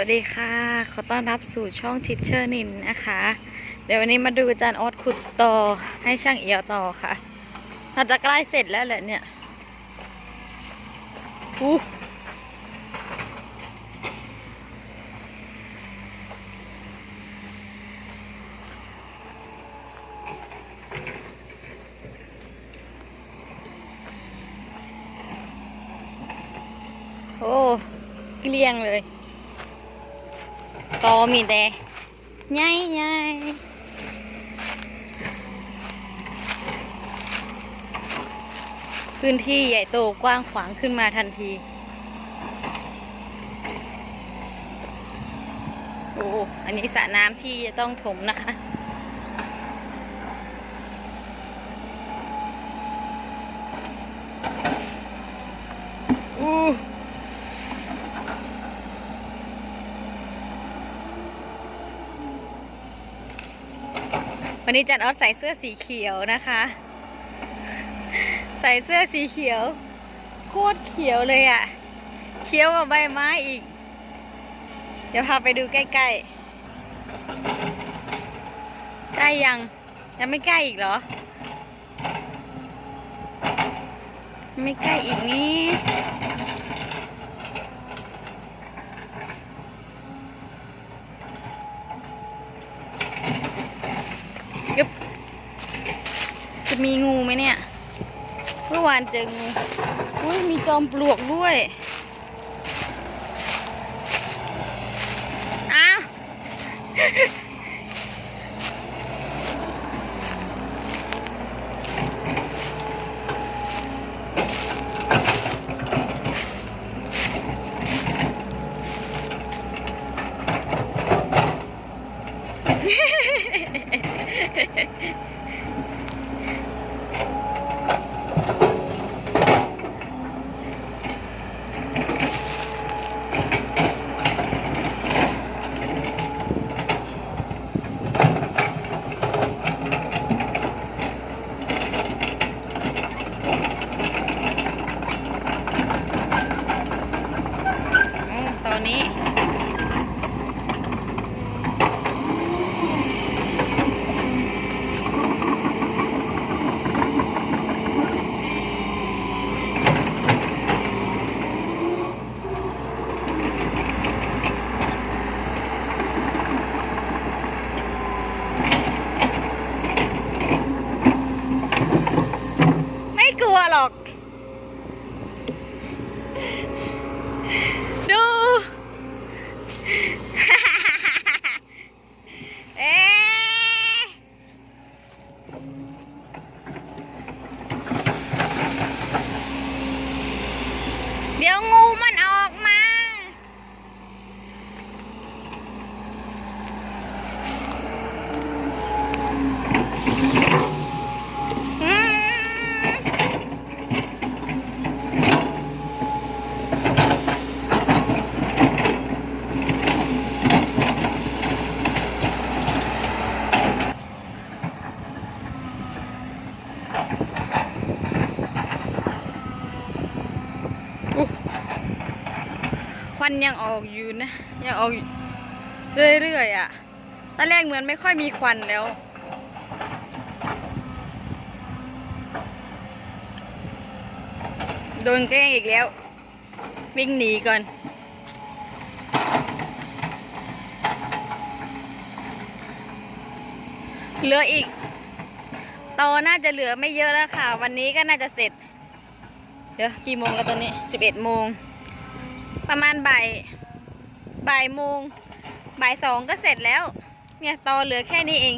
วัสดีค่ะ ขอต้อนรับสู่ช่องทิชเชอร์นินนะคะ เดี๋ยววันนี้มาดูอาจารย์ออสขุดต่อให้ช่างเอียวต่อค่ะน่าจะใกล้เสร็จแล้วแหละเนี่ยอู้โอ้ เกลี้ยงเลย ตมีแต่ใหญ่ใหญ่พื้นที่ใหญ่โตกว้างขวางขึ้นมาทันที โอ้ อันนี้สระน้ำที่จะต้องถมนะคะ อู้ วั นี้จันออสใส่เสื้อสีเขียวนะคะ ใส่เสื้อสีเขียว โคตรเขียวเลยอะ่ะ เขียวกว่าใบไม้อีก เดี๋ยวพาไปดูใกล้ๆ ใกล้ยัง ยังไม่ใกล้อีกเหรอ ไม่ใกล้อีกนี่ กึบจะมีงูไหมเนี่ย เมื่อวานเจองูอุ้ยมีจอมปลวกด้วย อ้าว ยังออกอยู่นะ ยังออกเรื่อยๆอะตอนแรกเหมือนไม่ค่อยมีควันแล้ว โดนแกล้งอีกแล้ว วิ่งหนีก่อนเหลืออีกตอน่าจะเหลือไม่เยอะแล้วค่ะ วันนี้ก็น่าจะเสร็จ เดี๋ยวกี่โมงแล้วตอนนี้สิบเอ็ดโมง ประมาณบ่ายบ่ายโมงบ่ายสองก็เสร็จแล้ว เนี่ยตอเหลือแค่นี้เอง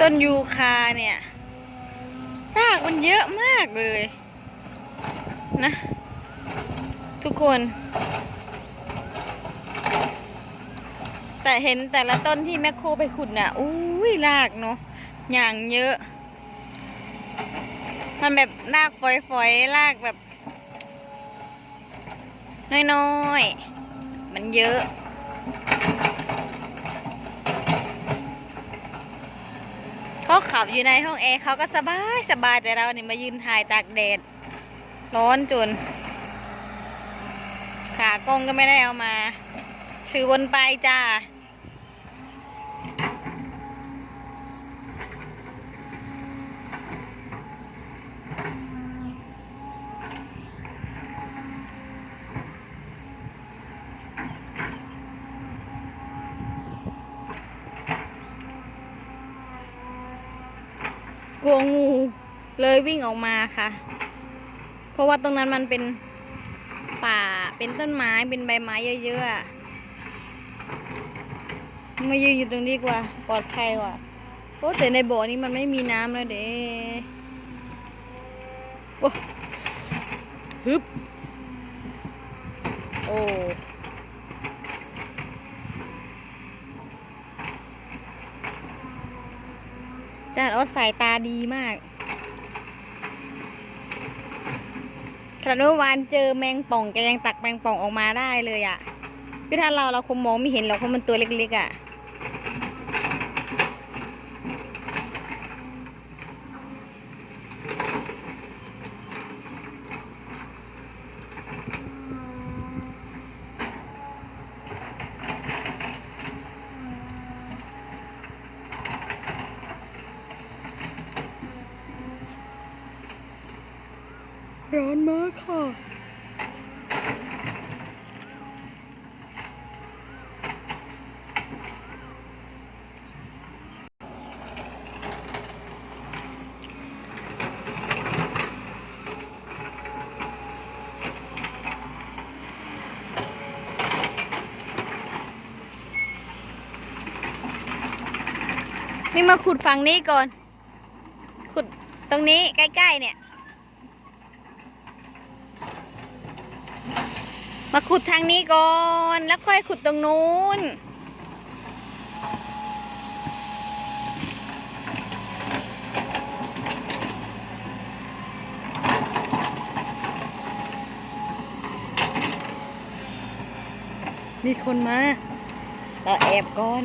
ต้นยูคาเนี่ยรากมันเยอะมากเลย นะ ทุกคน แต่เห็นแต่ละต้นที่แม่โคไปขุดน่ะอุ้ยรากเนาะอย่างเยอะ มันแบบรากฝอยๆรากแบบ น้อยๆ มันเยอะเขาขับอยู่ในห้องแอร์เขาก็สบายสบายแต่เราเนี่ยมายืนถ่ายตากแดด ร้อนจน ขากล้องก็ไม่ได้เอามาถือวนไปจ้า กลัวงูเลยวิ่งออกมาค่ะ เพราะว่าตรงนั้นมันเป็นป่าเป็นต้นไม้เป็นใบไม้เยอะๆมายืนอยู่ตรงนี้ดีกว่า ปลอดภัยกว่าโอ้แต่ในบ่อนี้มันไม่มีน้ำแล้วเด้โอ้ฮึบโอ้ จานออดสายตาดีมากขนาดเมื่อวานเจอแมงป่องแกยังตักแมงป่องออกมาได้เลยอะ่ะ คือถ้าเราเราคงมองไม่เห็นหรอกเพราะมันตัวเล็กๆอะ่ะ ร้อนมากค่ะ นี่มาขุดฝั่งนี้ก่อน ขุดตรงนี้ใกล้ ๆ เนี่ย มาขุดทางนี้ก่อน แล้วค่อยขุดตรงนู้น มีคนมาเราแอบก่อน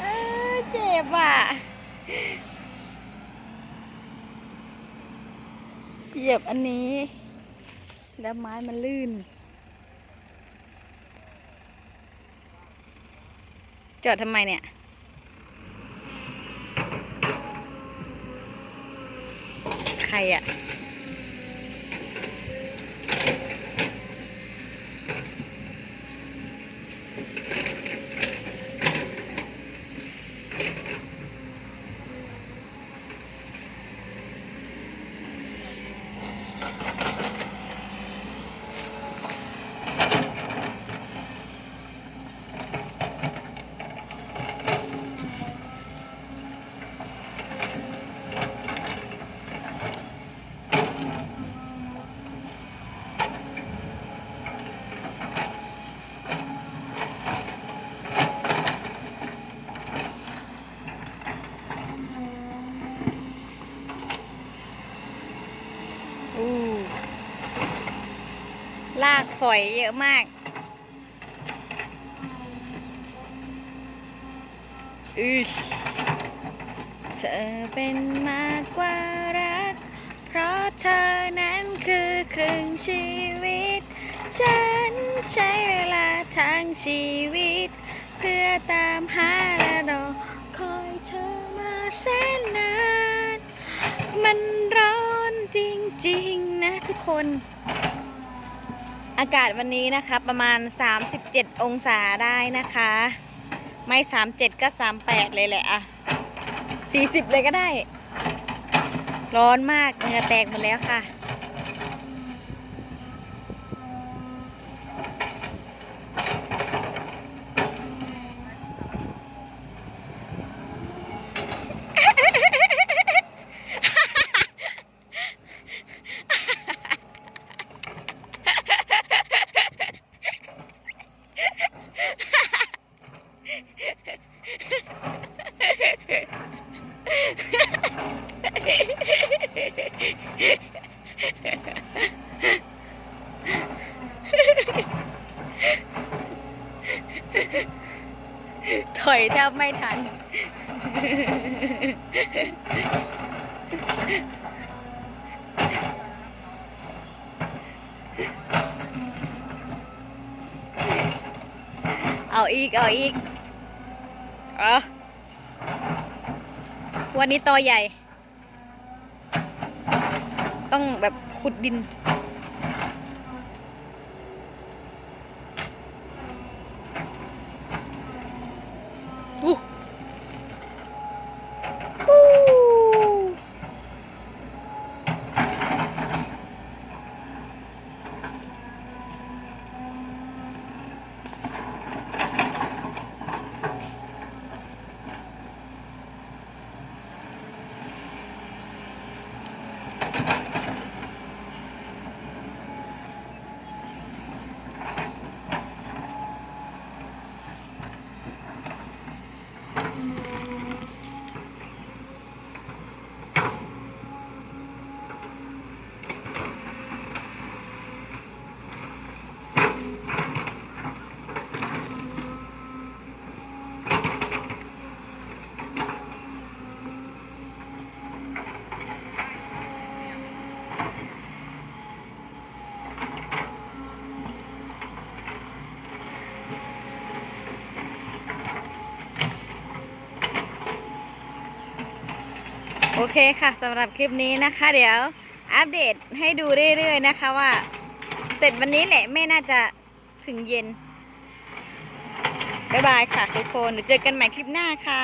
เอ้ยเจ็บอะ เหยียบอันนี้ แล้วไม้มันลื่น จอดทำไมเนี่ย ใครอะ ลากฝอยเยอะมาก อือเธอเป็นมากกว่ารัก เพราะเธอนั้นคือครึ่งชีวิต ฉันใช้เวลาทั้งชีวิต เพื่อตามหาและรอคอยเธอมาแสนนาน มันร้อนจริง ๆ นะทุกคน อากาศวันนี้นะคะประมาณ 37 องศาได้นะคะ ไม่ 37 ก็ 38 เลยแหละอะ40 เลยก็ได้ ร้อนมากเหงื่อแตกหมดแล้วค่ะ อยแทบไม่ทัน เอาอีก เอาอีกเอะวันนี้ตอใหญ่ ต้องแบบขุดดิน อู้อู้โอ เคค่ะสำหรับคลิปนี้นะคะ เดี๋ยวอัปเดตให้ดูเรื่อยๆนะคะว่า เสร็จวันนี้แหละไม่น่าจะถึงเย็นบ๊ายบายค่ะทุกคนเดี๋ยวเจอกันใหม่คลิปหน้าค่ะ